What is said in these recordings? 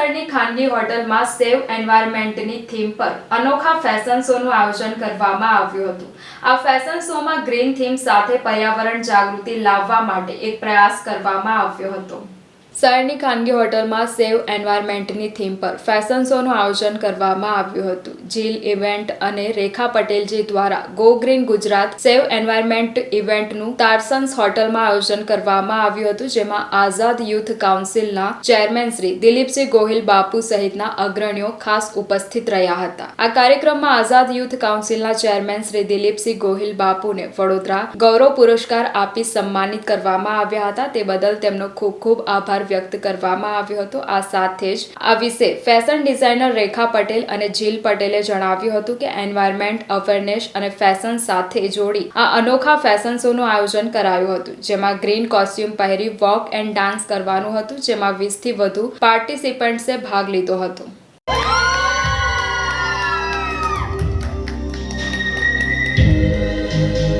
શહેરની ખાનગી હોટલમાં સેવ એન્વાયરમેન્ટની થીમ પર અનોખા ફેશન શોનું આયોજન કરવામાં આવ્યું હતું. આ ફેશન શોમાં ગ્રીન થીમ સાથે પર્યાવરણ જાગૃતિ લાવવા માટે એક પ્રયાસ કરવામાં આવ્યો હતો. શહેરની ખાનગી હોટલમાં સેવ એન્વાયરમેન્ટની થીમ પર ફેશન શોનું આયોજન કરવામાં આવ્યું હતું. જીલ ઇવેન્ટ અને રેખા પટેલજી દ્વારા go green Gujarat save environment ઇવેન્ટનું તારસન્સ હોટલમાં આયોજન કરવામાં આવ્યું હતું, જેમાં આઝાદ યુથ કાઉન્સિલના ચેરમેન શ્રી દિલીપસિંહ ગોહિલ બાપુ સહિતના અગ્રણીઓ ખાસ ઉપસ્થિત રહ્યા હતા. આ કાર્યક્રમમાં આઝાદ યુથ કાઉન્સિલના ચેરમેન શ્રી દિલીપસિંહ ગોહિલ બાપુને વડોદરા ગૌરવ પુરસ્કાર આપી સન્માનિત કરવામાં આવ્યા હતા. તે બદલ તેમનો ખૂબ ખૂબ આભાર વ્યક્ત કરવામાં આવ્યો હતો. આ સાથે જ આ વિશે ફેશન ડિઝાઇનર રેખા પટેલ અને જીલ પટેલે જણાવ્યું હતું કે એન્વાયરમેન્ટ અવેરનેસ અને ફેશન સાથે જોડી આ અનોખા ફેશન શોનું આયોજન કરાયું હતું. જેમાં ગ્રીન કોસ્ટ્યુમ પહેરી વોક એન્ડ ડાન્સ કરવાનું હતું. જેમાં વીસથી વધુ પાર્ટિસિપન્ટ્સે ભાગ લીધો હતો. ਲਿਆ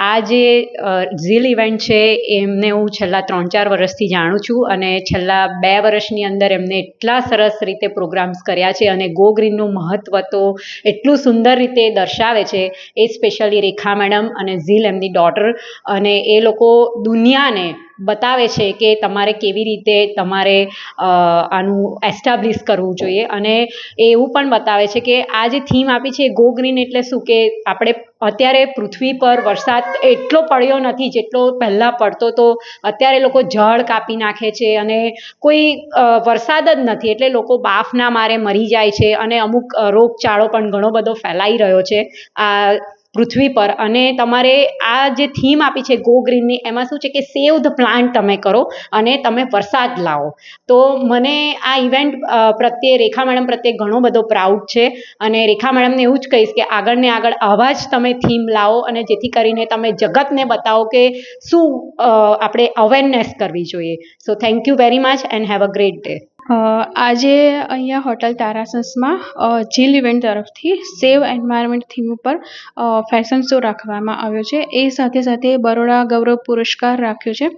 આ જે ઝીલ ઇવેન્ટ છે, એમને હું છેલ્લા ત્રણ ચાર વર્ષથી જાણું છું અને છેલ્લા બે વર્ષની અંદર એમને એટલા સરસ રીતે પ્રોગ્રામ્સ કર્યા છે અને ગો ગ્રીનનું મહત્ત્વ તો એટલું સુંદર રીતે દર્શાવે છે. એ સ્પેશિયલી રેખા મેડમ અને ઝીલ એમની ડોટર અને એ લોકો દુનિયાને બતાવે છે કે તમારે કેવી રીતે તમારે આનું એસ્ટાબ્લિશ કરવું જોઈએ અને એવું પણ બતાવે છે કે આ જે થીમ આપી છે ગો ગ્રીન એટલે શું કે આપણે અત્યારે પૃથ્વી પર વરસાદ એટલો પડ્યો નથી, જેટલો પહેલાં પડતો તો અત્યારે લોકો ઝાડ કાપી નાખે છે અને કોઈ વરસાદ જ નથી. એટલે લોકો બાફના મારે મરી જાય છે અને અમુક રોગચાળો પણ ઘણો બધો ફેલાઈ રહ્યો છે. આ પૃથ્વી પર. અને તમારે આ જે થીમ આપી છે ગો ગ્રીનની એમાં શું છે કે સેવ ધ પ્લાન્ટ તમે કરો અને તમે વરસાદ લાવો. તો મને આ ઇવેન્ટ પ્રત્યે, રેખા મેડમ પ્રત્યે ઘણો બધો પ્રાઉડ છે. અને રેખા મેડમને એવું જ કહીશ કે આગળ ને આગળ આવા જ તમે થીમ લાવો અને જેથી કરીને તમે જગતને બતાવો કે શું આપણે અવેરનેસ કરવી જોઈએ. So thank you very much and have a great day આજે અહીંયા હોટલ તારાસન્સમાં અ, જીલ ઇવેન્ટ તરફથી સેવ એન્વાયરમેન્ટ થીમ ઉપર ફેશન શો રાખવામાં આવ્યો છે. એ સાથે સાથે બરોડા ગૌરવ પુરસ્કાર રાખ્યો છે.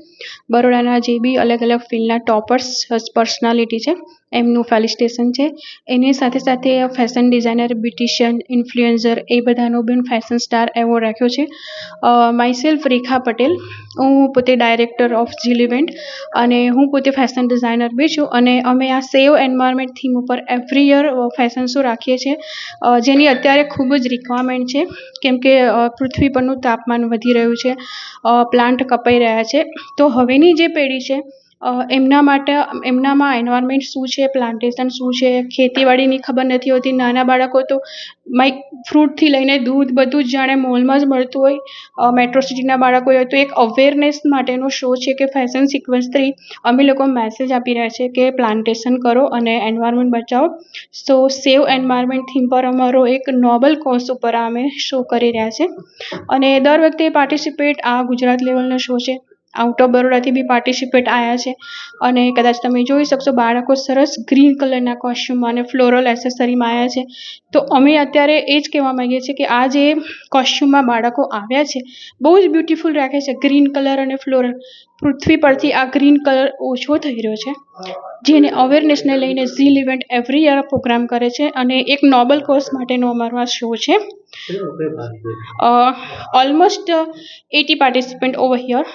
બરોડાના જે બી અલગ અલગ ફિલ્ડના ટોપર્સ પર્સનાલિટી છે એમનું ફેલિસ્ટેશન છે. એની સાથે સાથે ફેશન ડિઝાઇનર બ્યુટિશિયન ઇન્ફ્લુએન્સર એ બધાનો પણ ફેશન સ્ટાર એવોર્ડ રાખ્યો છે. Myself Rekha Patel. હું પોતે ડાયરેક્ટર ઓફ જીલ ઇવેન્ટ અને હું પોતે ફેશન ડિઝાઇનર બી છું અને અમે આ સેવ એન્વાયરમેન્ટ થીમ ઉપર એવરી યર ફેશન શો રાખીએ છીએ. જેની અત્યારે ખૂબ જ રિક્વાયરમેન્ટ છે, કેમ કે પૃથ્વી પરનું તાપમાન વધી રહ્યું છે પ્લાન્ટ કપાઈ રહ્યા છે. તો હવેની જે પેઢી છે એમના માટે, એમનામાં એન્વાયરમેન્ટ શું છે પ્લાન્ટેશન શું છે, ખેતીવાડીની ખબર નથી હોતી, નાના બાળકો તો માઇક ફ્રૂટથી લઈને દૂધ બધું જ જાણે મોલમાં જ મળતું હોય. મેટ્રો સિટીના બાળકો હોય તો એક અવેરનેસ માટેનો શો છે કે ફેશન સિક્વન્સ થ્રી અમે લોકો મેસેજ આપી રહ્યા છે કે પ્લાન્ટેશન કરો અને એન્વાયરમેન્ટ બચાવો. સો સેવ એન્વાયરમેન્ટ થીમ પર અમારો એક નોબલ કોર્સ ઉપર અમે શો કરી રહ્યા છે. અને દર વખતે પાર્ટિસિપેટ આ ગુજરાત લેવલનો શો છે. આઉટ ઓફ બરોડાથી બી પાર્ટિસિપેટ આવ્યા છે. અને કદાચ તમે જોઈ શકશો, બાળકો સરસ ગ્રીન કલરના કોસ્ચ્યુમમાં અને ફ્લોરલ એસેસરીમાં આવ્યા છે. તો અમે અત્યારે એ જ કહેવા માંગીએ છીએ કે આ જે કોસ્ચ્યુમમાં બાળકો આવ્યા છે, બહુ જ બ્યુટિફુલ રાખે છે ગ્રીન કલર અને ફ્લોરલ પૃથ્વી પરથી આ ગ્રીન કલર ઓછો થઈ રહ્યો છે. જેને અવેરનેસને લઈને Zeel event every year programme કરે છે અને એક નોબલ કોર્સ માટેનો અમારો આ શો છે. Almost eighty participant over here